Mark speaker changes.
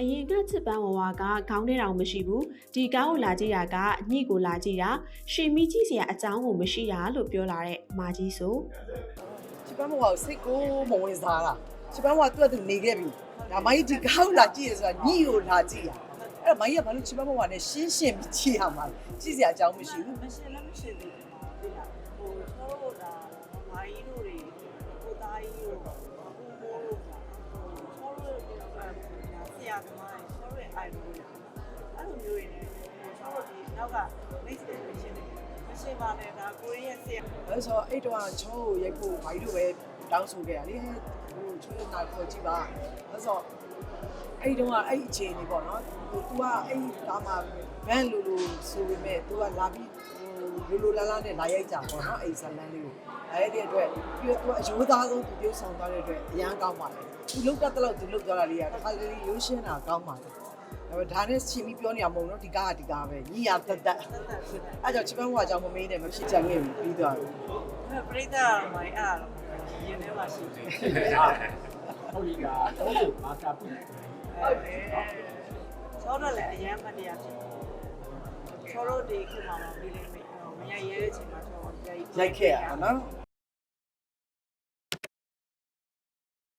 Speaker 1: အရင်ကချစ်ပန်းဝဝကခေါင်းထဲတောင်မရှိဘူးဒီကားကိုလာကြည့်တာကအညိကိုလာကြည့်တာရှင်မီကြည့်စရာအကြောင်းကိုမရှိတာလို့ပြောလာတဲ့မာကြီးဆို
Speaker 2: ချစ်ပန်းဘဝကိုစိတ်ကိုမဝင်စားတာချစ်ပန်းဘဝသူ့အတူနေခဲ့ပြီဒါမိုင်းဒီကောင်းလာကြည့်ရဆိုတာညိကိုလာကြည့်ရအဲ့တော့မိုင်းကဘာလို့ချစ်ပန်းဘဝနဲ့ရှင်းရှင်းပြီးကြည့်ရမှာလဲကြည့်စရာအကြောင်းမရှိဘူး
Speaker 3: မရှိလည်းမရှိသေးဘူး။ဒီလားဟိုသောတို့ဒါမာကြီးတို့တွေကိုသားကြီးတို့ ဆရာသမားသောတို့ရဲ့ idol တွေအဲ့လိုမျိုးတွေနဲ့သောတို့ဒီနောက်က next generation တွေမရှိပါနဲ့ဒါကိုရီးယားဆရာ
Speaker 2: အဲ့ဆိုအဲ့တော့ချောကိုရိုက်ဖို့မိုင်းတို့ပဲတောင်းဆိုခဲ့ရလေဟဲ့ဟိုချောနာခေါ်ကြည့်ပါအဲ့ဆိုအဲ့တုန်းကအဲ့အခြေအနေပေါ့နော်ဟို तू ကအဲ့ဒါမှဘန်လူလူဆိုပေမဲ့ तू ကလာပြီးဟို လိုလိုလားလားနဲ့လာရိုက်ကြပေါ့နော်အဲ့ဇလန်းလေးကိုအဲ့ဒီအတွက်ပြီးတော့သူကအယိုးသားဆုံးသူပြုဆောင်သွားတဲ့အတွက်အရန်ကောင်းပါလေသူလုတ်တက်တော့သူလုတ်သွားတာလေးကတစ်ခါတလေရိုးရှင်းတာကောင်းပါလေအဲ့ဒါနဲ့ချင်းပြီးပြောနေရမဟုတ်တော့ဒီကားကဒီကားပဲညီရသက်သက်အဲ့ကြောင့်ချစ်မဟိုအကြောင်းမမေးနဲ့မဖြစ်ချင်ခဲ့ဘူးပြီးသွားပြီ
Speaker 3: အဲ့ပရိသတ်မိုင်းအားရင်းနေပါရှိတယ်
Speaker 4: ဟုတ်ပြီကတော့မာစတာပူ
Speaker 3: ဟုတ်တယ်ဆောတော့လည်းအရန်မတရားဖြစ်ချောတို့ဒီခုမှမပြီးလိမ့်မယ် မရရဲတဲ့ချိန်မှာသောရိုက်
Speaker 2: ရိုက်ခဲ့ရအောင်နော်